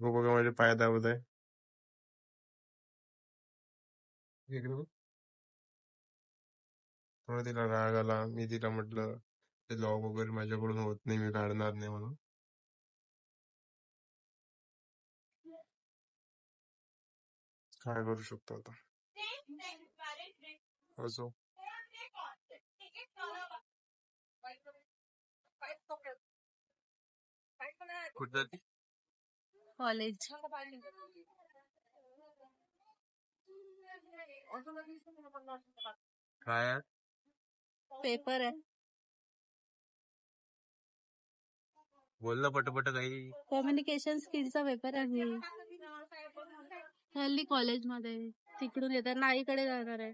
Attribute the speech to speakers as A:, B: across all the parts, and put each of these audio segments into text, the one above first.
A: हो बघा माझे पाय दाबत आहे. थोडा तिला राग आला मी तिला म्हटलं ते लॉग वगैरे माझ्याकडून होत नाही मी काढणार नाही म्हणून काय करू शकतो आता असो कुठं?
B: कॉलेज.
A: काय? आहे?
B: पेपर आहे.
A: बोल ना पटपट काही.
B: कम्युनिकेशन स्किलचा पेपर आहे हल्ली कॉलेजमध्ये. तिकडून येताना आईकडे जाणार आहे.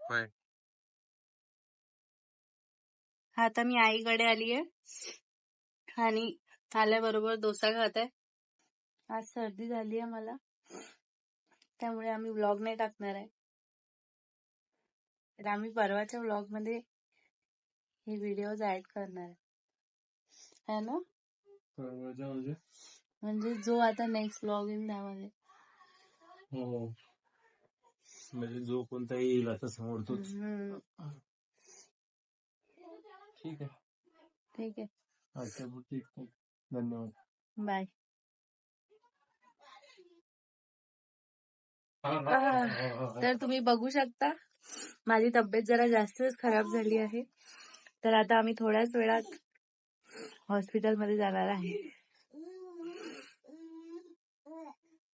A: होय.
B: आता मी आईकडे आली आहे. आणि आल्याबरोबर डोसा खात आहे. आज सर्दी झाली आहे मला. त्यामुळे आम्ही व्लॉग नाही टाकणार आहे. तर आम्ही परवाच्या व्लॉगमध्ये हे व्हिडिओज ऍड करणार आहे. ना?
A: म्हणजे?
B: म्हणजे जो आता नेक्स्ट व्लॉग येईल त्यामध्ये.
A: हो. म्हणजे जो कोणता येईल असं समोर तोच.
B: हम्म,
A: ठीक आहे.
B: ठीक आहे.
A: अच्छा ठीक आहे. धन्यवाद.
B: बाय. तर तुम्ही बघू शकता माझी तब्येत जरा जास्तच खराब झाली आहे. तर आता आम्ही थोड्याच वेळात हॉस्पिटलमध्ये जाणार आहे.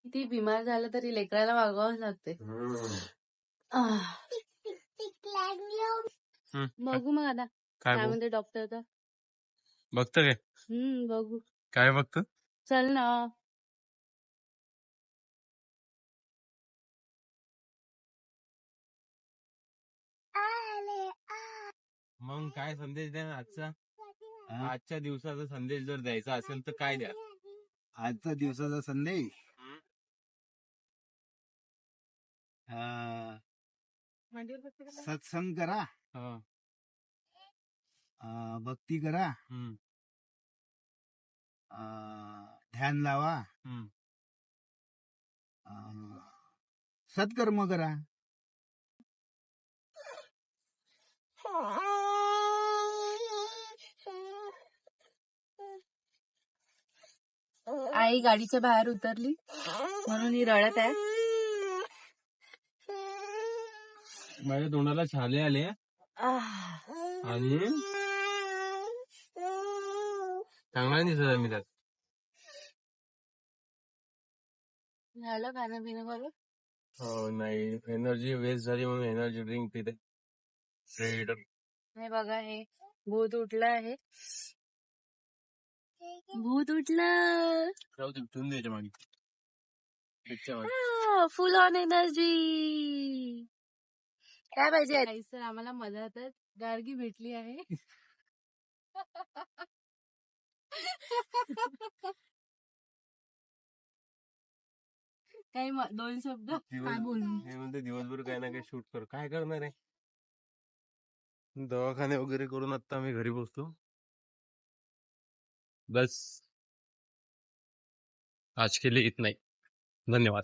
B: किती बिमार झालं तरी लेकराला वागवावंच लागते आह.
A: हम्म.
B: बघू मग आता.
A: काय
B: म्हणते डॉक्टर तर
A: बघत काय
B: हम्म बघू.
A: काय बघत?
B: चल ना.
A: मग काय संदेश द्या ना आजचा? आजच्या दिवसाचा संदेश जर द्यायचा असेल तर काय द्या?
C: आजचा दिवसाचा संदेश?
A: हम्म.
B: म्हणजे
C: सत्संग करा.
A: हा.
C: अं, भक्ती करा
A: हम्म.
C: अं, ध्यान लावा
A: हम्म.
C: अं, सत्कर्म करा
B: आई गाडीच्या बाहेर उतरली म्हणून ही रडत आहे
A: माझ्या तोंडाला छाले आले. आणि चांगला नाही दिसत आहे मी त्यात
B: झालं खाणं पिणं बरं
A: हो नाही एनर्जी वेस्ट झाली म्हणून एनर्जी ड्रिंक पिते फ्रीडम
B: हे बघा हे भूत उठलं आहे भूत उठलं
A: जाऊ दे ठेवून द्यायच्या मागे.
B: फुल ऑन एनर्जी काय पाहिजे सर आम्हाला मधातच गार्गी भेटली आहे काही म- दोन शब्द काय
A: दिवस-
B: बोलू
A: हे म्हणते दिवसभर काही ना काही शूट कर. काय करणार आहे? दवाखाने वगैरे करून आता आम्ही घरी पोहोचतो बस. आज के लिए इतना ही धन्यवाद.